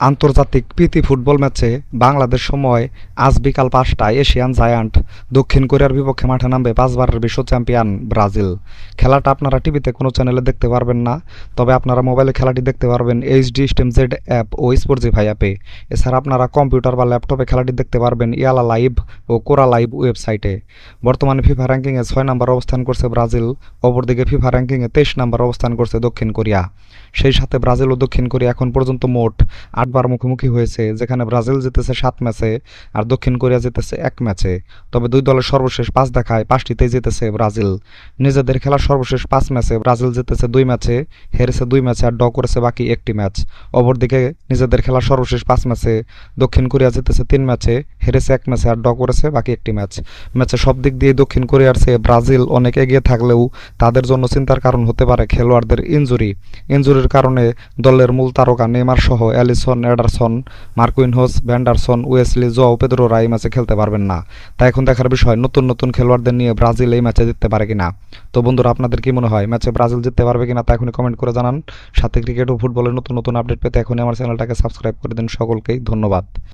আন্তর্জাতিক প্রীতি ফুটবল ম্যাচে বাংলাদেশ সময় আজ বিকাল পাঁচটায় এশিয়ান জায়ান্ট। দক্ষিণ কোরিয়ার বিপক্ষে মাঠে নামবে পাঁচবারের বিশ্ব চ্যাম্পিয়ন ব্রাজিল। খেলাটা আপনারা টিভিতে কোনো চ্যানেলে দেখতে পারবেন না, তবে আপনারা মোবাইলে খেলাটি দেখতে পারবেন এইচডি স্টেম জেড অ্যাপ ও স্পোর্টজি ভাই অ্যাপে। এছাড়া আপনারা কম্পিউটার বা ল্যাপটপে খেলাটি দেখতে পারবেন ইয়ালা লাইভ ও কোরা লাইভ ওয়েবসাইটে। বর্তমানে ফিফা র্যাঙ্কিংয়ে ছয় নম্বর অবস্থান করছে ব্রাজিল, অপরদিকে ফিফা র্যাঙ্কিংয়ে তেইশ নম্বর অবস্থান করছে দক্ষিণ কোরিয়া। সেই সাথে ব্রাজিল ও দক্ষিণ কোরিয়া এখন পর্যন্ত মোট আটবার মুখোমুখি হয়েছে, যেখানে ব্রাজিল জিতেছে সাত ম্যাচে আর দক্ষিণ কোরিয়া জিতেছে এক ম্যাচে। তবে দুই দলের সর্বশেষ পাঁচ দেখায় পাঁচটিতেই জিতেছে ব্রাজিল। নিজেদের খেলার সর্বশেষ পাঁচ ম্যাচে ব্রাজিল জিতেছে দুই ম্যাচে, হেরেছে দুই ম্যাচে আর ড করেছে বাকি একটি ম্যাচ। অপরদিকে নিজেদের খেলার সর্বশেষ পাঁচ ম্যাচে দক্ষিণ কোরিয়া জিতেছে তিন ম্যাচে হেরেছে এক ম্যাচে আর ড করেছে বাকি একটি ম্যাচ। ম্যাচে সব দিক দিয়ে দক্ষিণ কোরিয়ার চেয়ে ব্রাজিল অনেক এগিয়ে থাকলেও তাদের জন্য চিন্তার কারণ হতে পারে খেলোয়াড়দের ইনজুরি। ইনজুরির কারণে দলের মূল তারকা নেইমার সহ Alisson Ederson Marquinhos Vanderson, Wesley, Joao পেদ্রোরা এই ম্যাচে খেলতে পারবেন না। তাই এখন দেখার বিষয়, নতুন নতুন খেলোয়াড়দের নিয়ে ব্রাজিল এই ম্যাচে জিততে পারে কিনা? তো বন্ধুরা, আপনাদের কি মনে হয়, ম্যাচে ব্রাজিল জিততে পারবে কিনা তা এখনই কমেন্ট করে জানান। সাথে ক্রিকেট ও ফুটবলের নতুন নতুন আপডেট পেতে এখনই আমার চ্যানেলটাকে সাবস্ক্রাইব করে দিন সকলকেই। ধন্যবাদ।